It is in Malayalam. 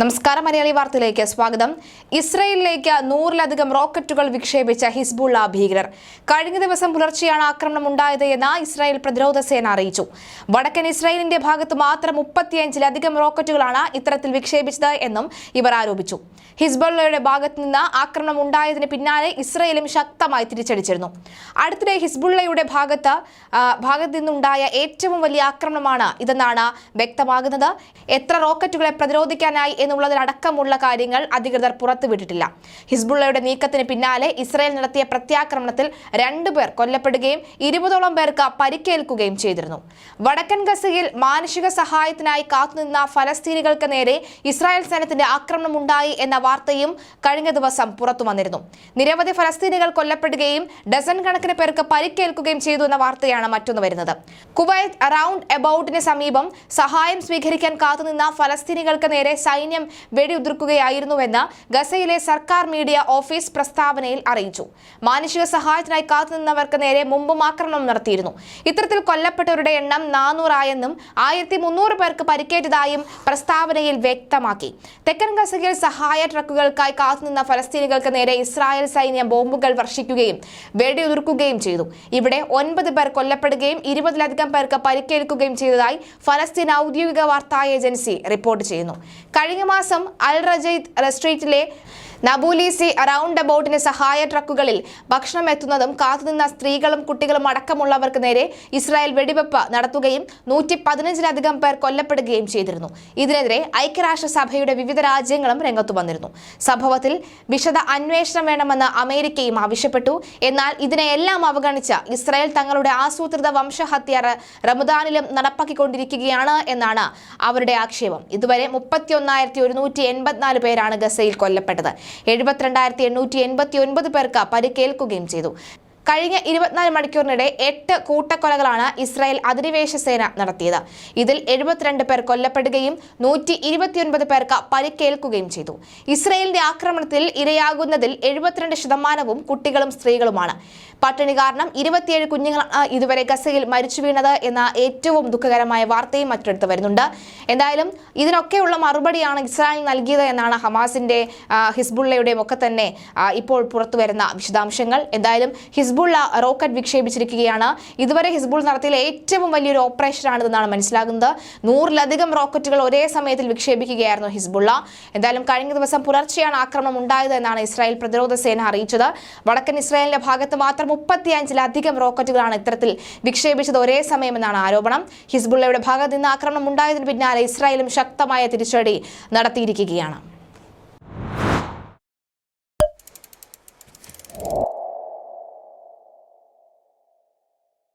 നമസ്കാരം മലയാളി വാർത്തയിലേക്ക് സ്വാഗതം. ഇസ്രയേലിലേക്ക് നൂറിലധികം റോക്കറ്റുകൾ വിക്ഷേപിച്ച ഹിസ്ബുള്ള ഭീകരർ. കഴിഞ്ഞ ദിവസം പുലർച്ചെയാണ് ആക്രമണം ഉണ്ടായത് എന്ന് ഇസ്രായേൽ പ്രതിരോധ സേന അറിയിച്ചു. വടക്കൻ ഇസ്രായേലിന്റെ ഭാഗത്ത് മാത്രം മുപ്പത്തിയഞ്ചിലധികം റോക്കറ്റുകളാണ് ഇത്തരത്തിൽ വിക്ഷേപിച്ചത് എന്നും ഇവർ ആരോപിച്ചു. ഹിസ്ബുള്ളയുടെ ഭാഗത്ത് നിന്ന് ആക്രമണം ഉണ്ടായതിന് പിന്നാലെ ഇസ്രയേലും ശക്തമായി തിരിച്ചടിച്ചിരുന്നു. അടുത്തിടെ ഹിസ്ബുള്ളയുടെ ഭാഗത്ത് ഭാഗത്ത് നിന്നുണ്ടായ ഏറ്റവും വലിയ ആക്രമണമാണ് ഇതെന്നാണ് വ്യക്തമാകുന്നത്. എത്ര റോക്കറ്റുകളെ പ്രതിരോധിക്കാനായി എന്നുള്ളതിലടക്കമുള്ള കാര്യങ്ങൾ അധികൃതർ പുറത്തുവിട്ടിട്ടില്ല. ഹിസ്ബുള്ളയുടെ നീക്കത്തിന് പിന്നാലെ ഇസ്രായേൽ നടത്തിയ പ്രത്യാക്രമണത്തിൽ രണ്ടുപേർ കൊല്ലപ്പെടുകയും ഇരുപതോളം പേർക്ക് പരിക്കേൽക്കുകയും ചെയ്തിരുന്നു. വടക്കൻ ഗസയിൽ മാനുഷിക സഹായത്തിനായി കാത്തുനിന്ന ഫലസ്തീനികൾക്ക് നേരെ ഇസ്രായേൽ സൈന്യത്തിന്റെ ആക്രമണം ഉണ്ടായി എന്ന വാർത്തയും കഴിഞ്ഞ ദിവസം പുറത്തു വന്നിരുന്നു. നിരവധി ഫലസ്തീനികൾ കൊല്ലപ്പെടുകയും ഡസൻ കണക്കിന് പേർക്ക് പരിക്കേൽക്കുകയും ചെയ്തു എന്ന വാർത്തയാണ് മറ്റൊന്ന് വരുന്നത്. കുവൈത്ത് റൗണ്ട് എബൌട്ടിന് സമീപം സഹായം സ്വീകരിക്കാൻ കാത്തുനിന്ന ഫലസ്തീനികൾക്ക് നേരെ സൈന്യം വെടിയുതിർക്കുകയായിരുന്നുവെന്ന് ഗസയിലെ സർക്കാർ മീഡിയ ഓഫീസ് പ്രസ്താവനയിൽ അറിയിച്ചു. മാനുഷിക സഹായത്തിനായി കാത്തുനിന്നവർക്ക് നേരെ മുമ്പും ആക്രമണം നടത്തിയിരുന്നു. ഇത്തരത്തിൽ കൊല്ലപ്പെട്ടവരുടെ എണ്ണം നാനൂറായെന്നും ആയിരത്തി മുന്നൂറ് പേർക്ക് പരിക്കേറ്റതായും പ്രസ്താവനയിൽ വ്യക്തമാക്കി. തെക്കൻ ഗസയിൽ സഹായ ട്രക്കുകൾക്കായി കാത്തുനിന്ന ഫലസ്തീനികൾക്ക് നേരെ ഇസ്രായേൽ സൈന്യം ബോംബുകൾ വർഷിക്കുകയും വെടിയുതിർക്കുകയും ചെയ്തു. ഇവിടെ ഒൻപത് പേർ കൊല്ലപ്പെടുകയും ഇരുപതിലധികം പേർക്ക് പരിക്കേൽക്കുകയും ചെയ്തതായി ഫലസ്തീൻ ഔദ്യോഗിക വാർത്താ ഏജൻസി റിപ്പോർട്ട് ചെയ്യുന്നു. കഴിഞ്ഞ മാസം അൽ റജയ്ദ് റെസ്ട്രീറ്റിലെ നബൂലിസി റൌണ്ട് അബൌട്ടിന് സഹായ ട്രക്കുകളിൽ ഭക്ഷണം എത്തുന്നതും കാത്തുനിന്ന സ്ത്രീകളും കുട്ടികളും അടക്കമുള്ളവർക്ക് നേരെ ഇസ്രായേൽ വെടിവെപ്പ് നടത്തുകയും നൂറ്റി പതിനഞ്ചിലധികം പേർ കൊല്ലപ്പെടുകയും ചെയ്തിരുന്നു. ഇതിനെതിരെ ഐക്യരാഷ്ട്രസഭയുടെ വിവിധ രാജ്യങ്ങളും രംഗത്തു വന്നിരുന്നു. സംഭവത്തിൽ വിശദ അന്വേഷണം വേണമെന്ന് അമേരിക്കയും ആവശ്യപ്പെട്ടു. എന്നാൽ ഇതിനെയെല്ലാം അവഗണിച്ച ഇസ്രായേൽ തങ്ങളുടെ ആസൂത്രിത വംശഹത്യ റമദാനിലും നടപ്പാക്കിക്കൊണ്ടിരിക്കുകയാണ് എന്നാണ് അവരുടെ ആക്ഷേപം. ഇതുവരെ മുപ്പത്തിയൊന്നായിരത്തി ഒരുന്നൂറ്റി എൺപത്തിനാല് പേരാണ് ഗസയിൽ കൊല്ലപ്പെട്ടത്. എഴുപത്തിരണ്ടായിരത്തി എണ്ണൂറ്റി എൺപത്തി ഒൻപത് പേർക്ക് പരിക്കേൽക്കുകയും ചെയ്തു. കഴിഞ്ഞ ഇരുപത്തിനാല് മണിക്കൂറിനിടെ എട്ട് കൂട്ടക്കൊലകളാണ് ഇസ്രായേൽ അധിനിവേശ സേന നടത്തിയത്. ഇതിൽ എഴുപത്തിരണ്ട് പേർ കൊല്ലപ്പെടുകയും നൂറ്റി ഇരുപത്തിയൊൻപത് പേർക്ക് പരിക്കേൽക്കുകയും ചെയ്തു. ഇസ്രായേലിന്റെ ആക്രമണത്തിൽ ഇരയാകുന്നതിൽ എഴുപത്തിരണ്ട് ശതമാനവും കുട്ടികളും സ്ത്രീകളുമാണ്. പട്ടിണി കാരണം ഇരുപത്തിയേഴ് കുഞ്ഞുങ്ങളാണ് ഇതുവരെ ഗസയിൽ മരിച്ചു വീണത് എന്ന ഏറ്റവും ദുഃഖകരമായ വാർത്തയും മറ്റെടുത്ത് വരുന്നുണ്ട്. എന്തായാലും ഇതിനൊക്കെയുള്ള മറുപടിയാണ് ഇസ്രായേൽ നൽകിയത് എന്നാണ് ഹമാസിന്റെ ഹിസ്ബുള്ളയുടെ ഒക്കെ തന്നെ ഇപ്പോൾ പുറത്തു വരുന്ന വിശദാംശങ്ങൾ. എന്തായാലും ഹിസ്ബുള്ള റോക്കറ്റ് വിക്ഷേപിച്ചിരിക്കുകയാണ്. ഇതുവരെ ഹിസ്ബുൾ നടത്തിയ ഏറ്റവും വലിയൊരു ഓപ്പറേഷനാണിതെന്നാണ് മനസ്സിലാകുന്നത്. നൂറിലധികം റോക്കറ്റുകൾ ഒരേ സമയത്തിൽ വിക്ഷേപിക്കുകയായിരുന്നു ഹിസ്ബുള്ള. എന്തായാലും കഴിഞ്ഞ ദിവസം പുലർച്ചെയാണ് ആക്രമണം ഉണ്ടായത് എന്നാണ് ഇസ്രായേൽ പ്രതിരോധ സേന അറിയിച്ചത്. വടക്കൻ ഇസ്രായേലിന്റെ ഭാഗത്ത് മാത്രം മുപ്പത്തിയഞ്ചിലധികം റോക്കറ്റുകളാണ് ഇത്തരത്തിൽ വിക്ഷേപിച്ചത് ഒരേ സമയമെന്നാണ് ആരോപണം. ഹിസ്ബുള്ളയുടെ ഭാഗത്ത് നിന്ന് ആക്രമണം ഉണ്ടായതിന് പിന്നാലെ ഇസ്രായേലും ശക്തമായ തിരിച്ചടി നടത്തിയിരിക്കുകയാണ്.